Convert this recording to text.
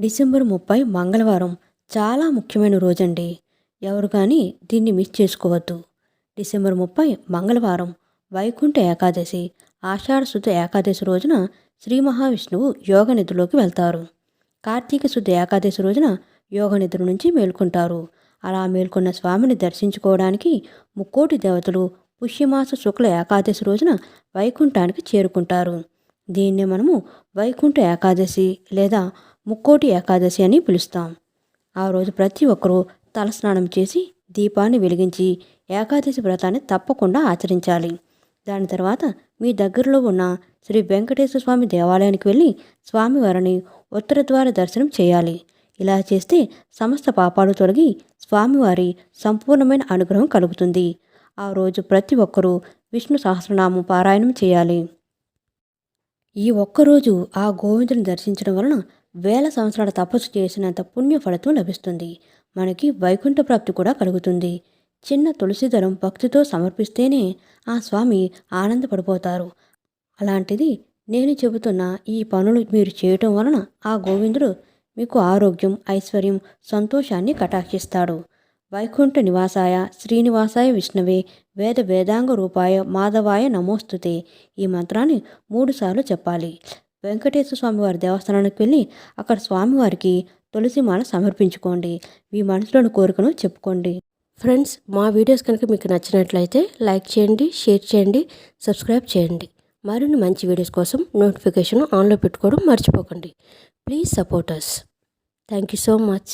December ముప్పై మంగళవారం చాలా ముఖ్యమైన రోజండి. ఎవరు కానీ దీన్ని మిస్ చేసుకోవద్దు. డిసెంబర్ ముప్పై మంగళవారం వైకుంఠ ఏకాదశి ఆషాఢ శుద్ధ ఏకాదశి రోజున శ్రీ మహావిష్ణువు యోగ నిద్రలోకి వెళ్తారు. కార్తీక శుద్ధ ఏకాదశి రోజున యోగ నిద్ర నుంచి మేల్కొంటారు. అలా మేల్కొన్న స్వామిని దర్శించుకోవడానికి ముక్కోటి దేవతలు పుష్యమాస శుక్ల ఏకాదశి రోజున వైకుంఠానికి చేరుకుంటారు. దీన్నే మనము వైకుంఠ ఏకాదశి లేదా ముక్కోటి ఏకాదశి అని పిలుస్తాం. ఆ రోజు ప్రతి ఒక్కరూ తలస్నానం చేసి దీపాన్ని వెలిగించి ఏకాదశి వ్రతాన్ని తప్పకుండా ఆచరించాలి. దాని తర్వాత మీ దగ్గరలో ఉన్న శ్రీ వెంకటేశ్వర స్వామి దేవాలయానికి వెళ్ళి స్వామివారిని ఉత్తరద్వార దర్శనం చేయాలి. ఇలా చేస్తే సమస్త పాపాలు తొలగి స్వామివారి సంపూర్ణమైన అనుగ్రహం కలుగుతుంది. ఆ రోజు ప్రతి ఒక్కరూ విష్ణు సహస్రనామం పారాయణం చేయాలి. ఈ ఒక్కరోజు ఆ గోవిందుని దర్శించడం వలన వేల సంవత్సరాల తపస్సు చేసినంత పుణ్య ఫలితం లభిస్తుంది. మనకి వైకుంఠ ప్రాప్తి కూడా కలుగుతుంది. చిన్న తులసి దళం భక్తితో సమర్పిస్తేనే ఆ స్వామి ఆనందపడిపోతారు. అలాంటిది నేను చెబుతున్న ఈ పనులు మీరు చేయటం వలన ఆ గోవిందుడు మీకు ఆరోగ్యం ఐశ్వర్యం సంతోషాన్ని కటాక్షిస్తాడు. వైకుంఠ నివాసాయ శ్రీనివాసాయ విష్ణవే వేద వేదాంగ రూపాయ మాధవాయ నమోస్తుతే ఈ మంత్రాన్ని మూడుసార్లు చెప్పాలి. వెంకటేశ్వర స్వామివారి దేవస్థానానికి వెళ్ళి అక్కడ స్వామివారికి తులసి మాల సమర్పించుకోండి. మీ మనసులోని కోరికను చెప్పుకోండి. ఫ్రెండ్స్ మా వీడియోస్ కనుక మీకు నచ్చినట్లయితే లైక్ చేయండి షేర్ చేయండి సబ్స్క్రైబ్ చేయండి. మరిన్ని మంచి వీడియోస్ కోసం నోటిఫికేషన్ ఆన్లో పెట్టుకోవడం మర్చిపోకండి. Please support us thank you so much.